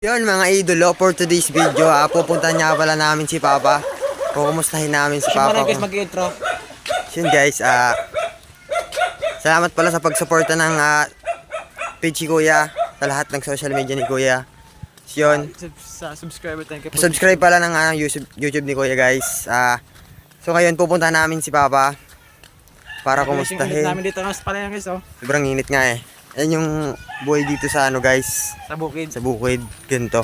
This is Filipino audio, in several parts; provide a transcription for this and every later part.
Yun mga idolo, for today's video, ah, pupunta niya pala namin si Papa. Kukumustahin namin si Siya Papa pala guys mag-intro. Yun guys, ah, salamat pala sa pagsuporta ng ah, page ni Kuya, sa lahat ng social media ni Kuya. Yun, Sa subscriber tayo kay subscribe pala ng ah, YouTube, YouTube ni Kuya guys. Ah, so ngayon pupunta namin si Papa para Yung ulit namin kumustahin. dito ng pala guys oh. Sobrang init nga eh. Yan yung buhay dito sa ano guys, Sa bukid. sa bukid, ganito.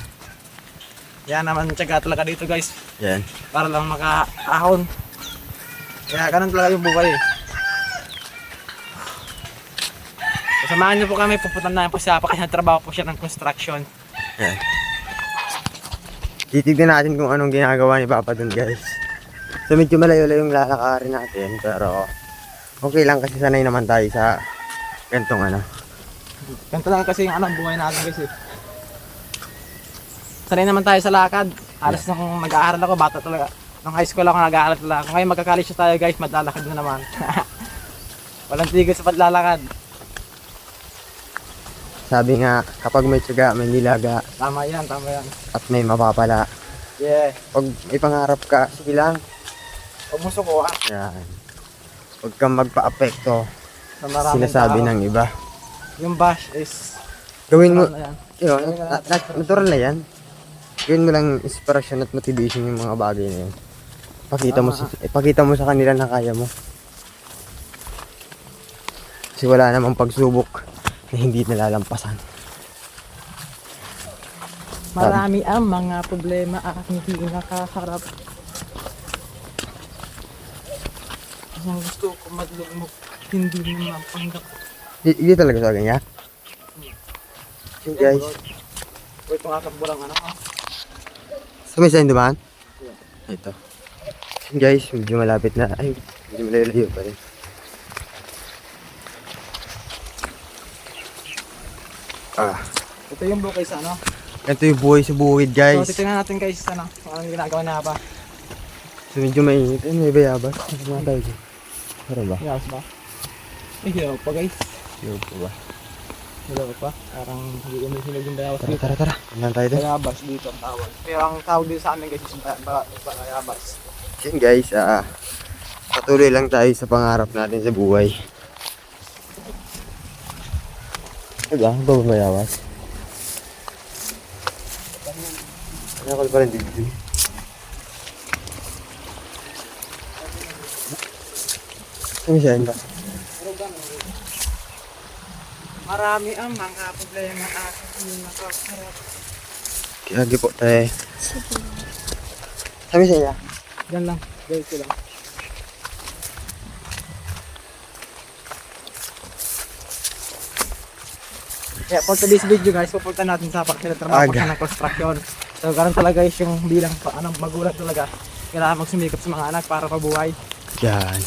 Yan naman tsaga talaga dito guys. Yan. Para lang makaahon. Kaya ganun talaga yung buhay eh. Samahan niyo po kami, pupunta na po siya, kasi trabaho po siya ng construction. Yan. Titignan natin kung anong ginagawa ni Papa dun guys. So medyo malayo-layo yung lalakarin natin pero okay lang kasi sanay naman tayo sa gantong ano. Ganito lang kasi yung ano, buhay natin guys eh. Sanay naman tayo sa lakad. Alas nung nag-aaral ako, bata talaga. Nung high school ako nag-aaral talaga. Ngayon magka-college tayo guys, maglalakad na naman. Walang tigil sa paglalakad. Sabi nga kapag may tiyaga, may nilaga Tama yan, tama yan. at may mapapala. Yeah. Pag may pangarap ka, sige lang. Huwag mo sukuha. Yan. Huwag kang magpa-apekto sinasabi tao. ng iba. Yung bash is... Gawin mo, yan. yun, na- na- natural na yan. Gawin mo lang inspiration at motivation yung mga bagay na yun. Pakita mo, sa, ipakita mo sa kanila na kaya mo. Kasi wala namang pagsubok na hindi nalalampasan. Marami ang mga problema at hindi nakaharap. Ang gusto ko madlumog, hindi mo mapanggap. Di- Hindi talaga sa ganyan. So guys, O itong akakbulang ano ah. sa may sign dumaan? Ito. Guys, medyo malapit na. Ay, medyo malayo pa rin. Ah, Ito yung bukay sa ano. ito yung buhay sa buwid guys. So titingnan natin guys ano, kung anong ginagawa na pa. So medyo mainit. Ay, may bayabas. Ano nga tayo dyan? Para ba? Yes ba? Eh, hello pa guys. Yung po ba? Hello pa. Parang hindi ko may sinog yung Tara, dito. tara, tara. Ano tayo dito? Bayabas dito ang tawag. Pero ang tawag dito sa amin guys is ba- ba- bayabas. Yan guys, ah, patuloy lang tayo sa pangarap natin sa buhay. Diba? Ano ba ba bayabas? Ano ko pa rin dito? Ano siya? Ano? Marami ang mga problema at hindi nakaharap. Kaya po tayo. Sabi siya. Yan lang. Guys, lang. Kaya for today's video guys, pupunta natin sa pagtrabaho Aga. ko ng construction. So ganun talaga guys yung bilang pa, anong magulang talaga. Kailangan magsumikap sa mga anak para pabuhay. Yan.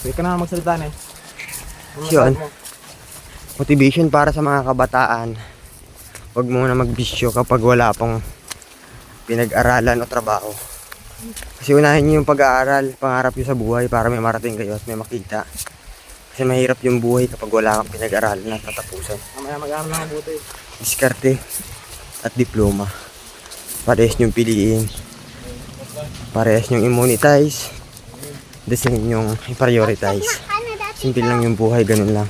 So ikaw na magsalita na eh. Ano Yun. Motivation para sa mga kabataan. Huwag mo na magbisyo kapag wala pong pinag-aralan o trabaho. Kasi unahin niyo yung pag-aaral, pangarap niyo sa buhay para may marating kayo at may makita. Kasi mahirap yung buhay kapag wala kang pinag-aralan at tatapusan. Mamaya mag-aaral ng mabuti. Diskarte at diploma. Parehas niyong piliin. Parehas niyong immonetize. Design niyong i-prioritize. Simple lang yung buhay, ganun lang.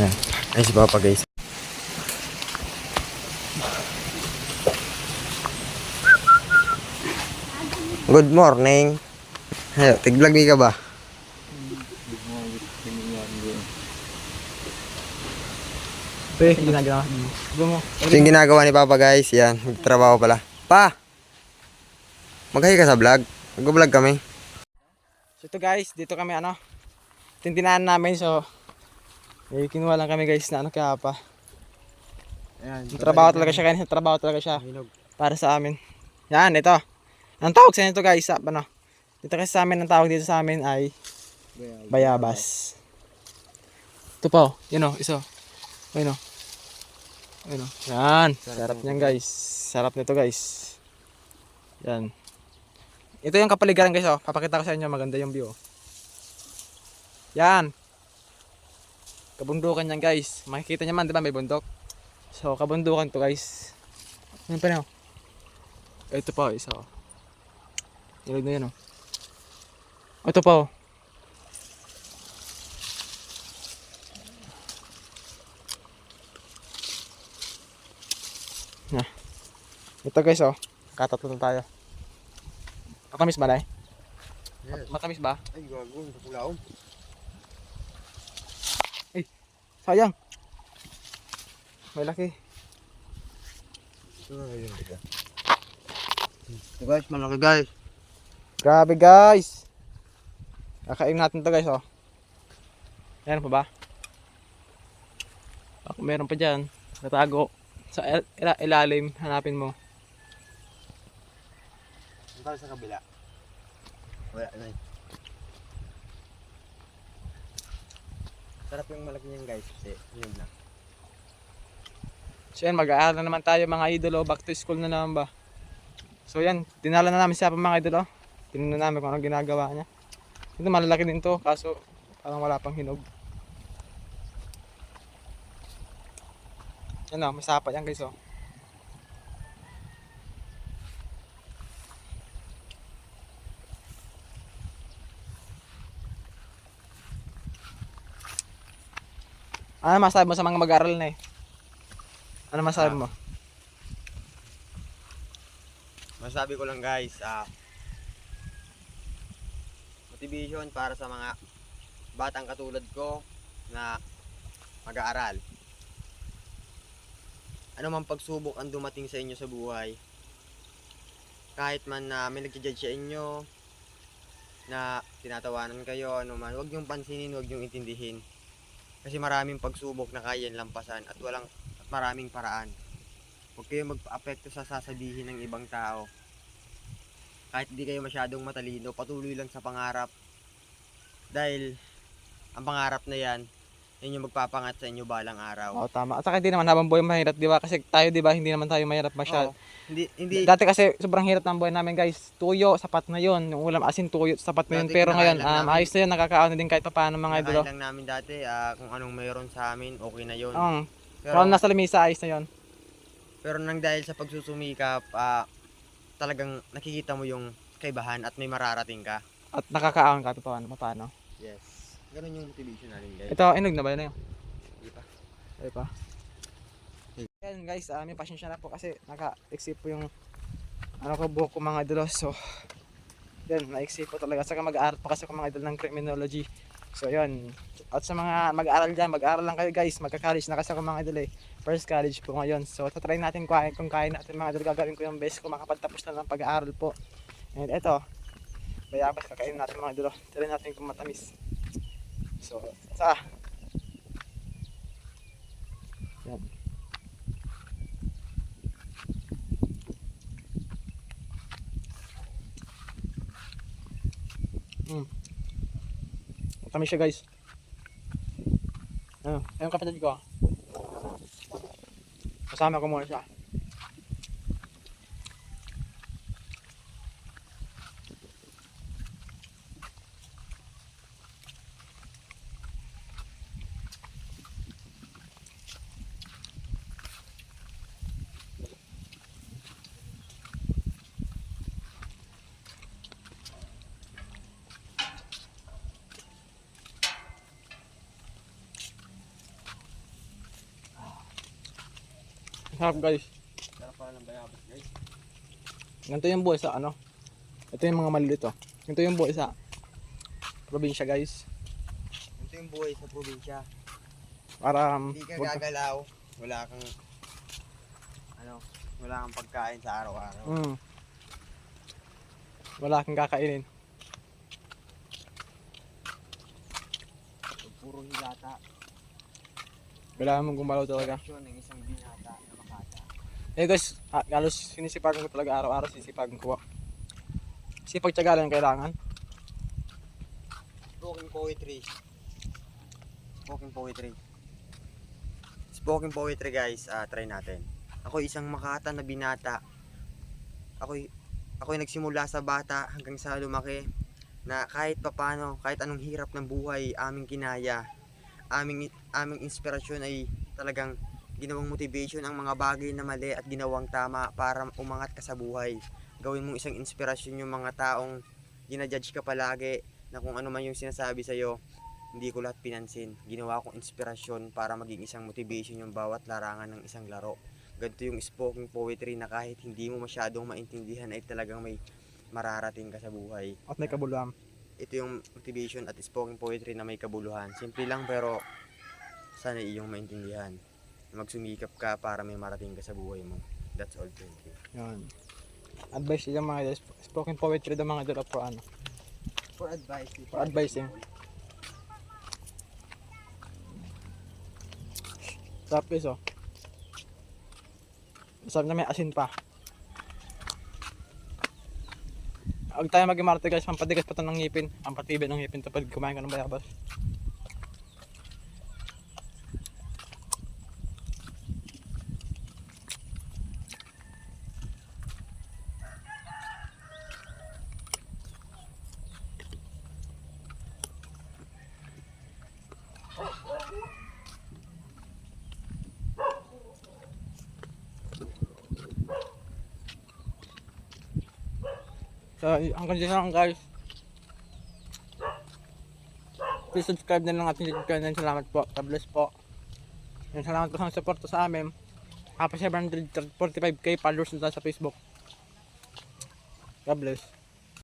Yan. Ayun si Papa guys. Good morning. Hello, tiglag ka ba? Ito yung ginagawa. Sabi mo. Ito yung ginagawa ni Papa guys. Yan, nagtrabaho pala. Pa! Mag-hi ka sa vlog. Mag-vlog kami. So ito guys, dito kami ano. Tintinahan namin so eh, kinuha lang kami guys na ano kaya pa. Ayan, Trabaho talaga siya kanina, trabaho talaga siya para sa amin. Yan, ito. Ang tawag sa inyo ito guys, sa, ano. Dito kasi sa amin, ang tawag dito sa amin ay bayabas. Ito pa oh, yun oh, isa. Ayun oh. Ayun oh. Yan, sarap niyan guys. Sarap nito guys. Yan. Ito yung kapaligiran guys oh. Papakita ko sa inyo maganda yung view. oh. Yan. Kabundukan yan guys. Makikita niyo man, di ba may bundok? So, kabundukan to guys. Ano pa na? oh. Ito pa, isa. oh. Ilog na yan oh. Ito pa oh. Na. Ito guys oh. Katatlo na tayo. Matamis ba, Nay? Yes. Matamis ba? Ay, gago. Nakulaom. Sayang. May laki. Ito guys, malaki guys. Grabe guys. Kakain natin to guys oh. Meron pa ba? Ako meron pa dyan. Natago. Sa il- ila- ilalim, hanapin mo. Ang sa kabila. Wala na yun. Sarap yung malaki niyan guys. Kasi yun lang. So yan, mag-aaral na naman tayo mga idolo. Back to school na naman ba? So yan, dinala na namin siya pa mga idolo. Tinignan namin kung anong ginagawa niya. Ito malalaki din to, kaso parang wala pang hinog. Yan o, may sapa yan guys oh. Ano masabi mo sa mga mag-aaral na eh? Ano masabi mo? Masabi ko lang guys, ah motivation para sa mga batang katulad ko na mag-aaral. Ano man pagsubok ang dumating sa inyo sa buhay, kahit man na may nagja-judge sa inyo, na tinatawanan kayo, ano man, huwag niyong pansinin, huwag niyong intindihin. Kasi maraming pagsubok na kaya lampasan at walang at maraming paraan. Huwag kayong magpa-apekto sa sasabihin ng ibang tao. Kahit di kayo masyadong matalino, patuloy lang sa pangarap. Dahil ang pangarap na yan, yan yung magpapangat sa inyo balang araw. Oo, tama. At saka hindi naman habang buhay mahirap, di ba? Kasi tayo, di ba, hindi naman tayo mahirap masyado. Oo. Hindi, hindi, Dati kasi sobrang hirap ng buhay namin guys. Tuyo, sapat na yon Yung ulam asin, tuyo, sapat na yun. Dati Pero ngayon, um, namin. ayos na yun. Nakakaano din kahit papaano mga idolo. Kinakain lang namin dati, ah, kung anong mayroon sa amin, okay na yun. Oo. Pero, Kung nasa lamisa, ayos na yun. pero nang dahil sa pagsusumikap, ah, talagang nakikita mo yung kaibahan at may mararating ka. At nakakaon ka paano, paano. Yes. Ganun yung motivation natin guys. Ito, inog na ba yun na yun? Di ba? Ay pa. Yan guys, uh, may pasensya na po kasi naka-exit po yung ano ko buhok ko mga idolo. So, yan, na-exit po talaga. Saka mag-aaral pa kasi ako mga idol ng criminology. So, yun. At sa mga mag-aaral dyan, mag-aaral lang kayo guys. Magka-college na kasi ako mga idol eh. First college po ngayon. So, tatry natin kung, kung kaya natin mga idol. Gagawin ko yung best ko makapagtapos na ng pag-aaral po. And eto, bayabas kakainin natin mga idol. Try natin kung matamis. So, sa Yan. Mm. Matamis siya guys. Ano, ayun kapatid ko. Kasama ko muna siya. Sarap guys. Sarap pala ng bayabas guys. Ganito yung buhay sa ano. Ito yung mga maliliit oh. Ganito yung buhay sa probinsya guys. Ito yung buhay sa probinsya. Para um, Hindi ka gagalaw, wala kang ano, wala kang pagkain sa araw-araw. Mm. Wala kang kakainin. Puro hilata. Kailangan mong gumalaw talaga. Reaksyon ng isang binata. Eh guys, halos sinisipagan ko talaga araw-araw sinisipagan ko. Sipag tiyaga lang kailangan. Spoken poetry. Spoken poetry. Spoken poetry guys, ah try natin. Ako isang makata na binata. Ako ako nagsimula sa bata hanggang sa lumaki na kahit papano, kahit anong hirap ng buhay aming kinaya. aming aming inspirasyon ay talagang ginawang motivation ang mga bagay na mali at ginawang tama para umangat ka sa buhay. Gawin mong isang inspirasyon yung mga taong ginajudge ka palagi na kung ano man yung sinasabi sa'yo, hindi ko lahat pinansin. Ginawa kong inspirasyon para maging isang motivation yung bawat larangan ng isang laro. Ganito yung spoken poetry na kahit hindi mo masyadong maintindihan ay talagang may mararating ka sa buhay. At may kabuluhan. Ito yung motivation at spoken poetry na may kabuluhan. Simple lang pero sana iyong maintindihan. Magsumikap ka para may marating ka sa buhay mo. That's all. Thank you. Yan. Advice yung mga idol. Spoken poetry ng mga idol for ano. For advice. For advising. Sarap guys oh. Sarap na may asin pa. Huwag tayo mag-imarte guys, pampatigas pa to ng ngipin. Ang patibay ng ngipin to pag kumain ka ng bayabas. So, hanggang dyan lang guys. Please subscribe na lang at hindi subscribe Salamat po. God bless po. And salamat po sa support sa amin. Happy 745k followers na sa Facebook. God bless.